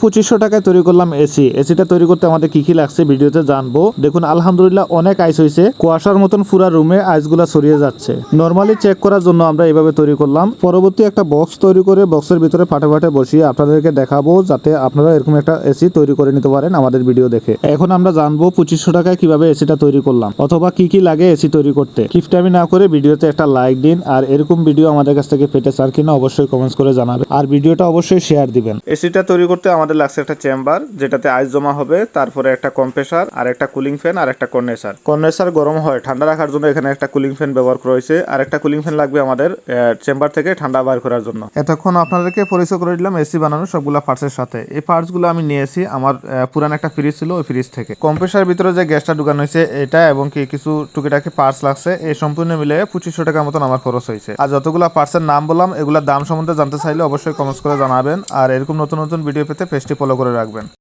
পঁচিশশো টাকায় তৈরি করলাম এসি। এসিটা তৈরি করতে আমাদের কি কি লাগছে ভিডিওতে জানব। দেখুন, আলহামদুলিল্লাহ অনেক আইস হয়েছে। কুয়াশার মতন পুরা রুমে আইসগুলা ছড়িয়ে যাচ্ছে। নর্মালি চেক করার জন্য আমরা এইভাবে তৈরি করলাম। পরবর্তী একটা বক্স তৈরি করে বক্সের ভিতরে ফাটে ফাটে বসিয়ে আপনাদেরকে দেখাবো, যাতে আপনারা এরকম একটা এসি তৈরি করে নিতে পারেন আমাদের ভিডিও দেখে। এখন আমরা জানব পঁচিশশো টাকায় কীভাবে এসিটা তৈরি করলাম, অথবা কি কি লাগে এসি তৈরি করতে। কিফটামি না করে ভিডিওতে একটা লাইক দিন, আর এরকম ভিডিও আমাদের কাছ থেকে পেতে চান কিনা অবশ্যই কমেন্টস করে জানাবেন। আর ভিডিওটা অবশ্যই শেয়ার দিবেন। এসিটা তৈরি করতে লাগছে একটা চেম্বার, যেটাতে আইস জমা হবে, তারপরে একটা কম্প্রেসার আর একটা কুলিং ফ্যান আর একটা কন্ডেন্সার কন্ডেন্সার গরম হয়, ঠান্ডা রাখার জন্য এখানে একটা কুলিং ফ্যান ব্যবহার করা হয়েছে। আর একটা কুলিং ফ্যান লাগবে আমাদের চেম্বার থেকে ঠান্ডা বার করার জন্য। এতক্ষণ আপনাদেরকে পরিচয় করে দিলাম এসি বানানো সবগুলা পার্টসের সাথে। এই পার্টসগুলো আমি নিয়েছি, আমার পুরান একটা ফ্রিজ ছিল, ওই ফ্রিজ থেকে। কম্প্রেসার ভিতরে যে গ্যাসটা ঢুকানো হয়েছে, এটা এবং কি কিছু টুকিটাকি পার্টস লাগছে, এই সম্পূর্ণ মিলে পঁচিশশো টাকার মতন আমার খরচ হয়েছে। আর যতগুলো পার্টসের নাম বললাম, এগুলোর দাম সম্বন্ধে জানতে চাইলে অবশ্যই কমেন্টস করে জানাবেন। আর এরকম নতুন নতুন ভিডিও পেতে পেজটি ফলো করে রাখবেন।